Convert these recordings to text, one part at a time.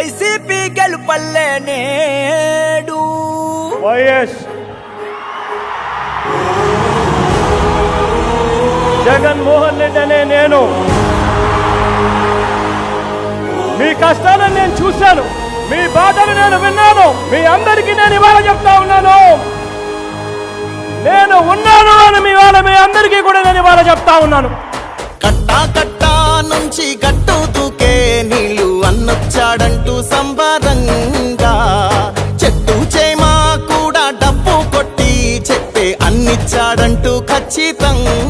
YCP గెలుపల్లే నేడు. YS Jaganmohan Reddy అనే నేను. మీ కష్టాలను నేను చూశాను. మీ బాధలు నేను విన్నాను. మీ అందరికీ నేను ఇవాళ చెప్తా ఉన్నాను. నేను ఉన్నాను అని మీ వాళ్ళ మీ అందరికీ కూడా నేను ఇవాళ చెప్తా ఉన్నాను. కట్టా కట్టా నుంచి గట్టు దూకే నీళ్ళు అన్నొచ్చాడంటూ సంబరంగా. చెట్టు చేమా కూడా డబ్బు కొట్టి చెప్పే అన్నిచ్చాడంటూ ఖచ్చితంగా.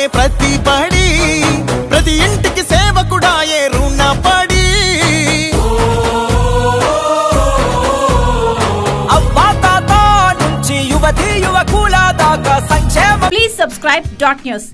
పడే ప్రతి పడి ప్రతి ఇంటికి సేవకుడాయే రుణ పడి. అవ్వా తాత నుంచి యువతి యువకుల దాకా సంక్షేమ ప్లీజ్ సబ్స్క్రైబ్ డాట్ న్యూస్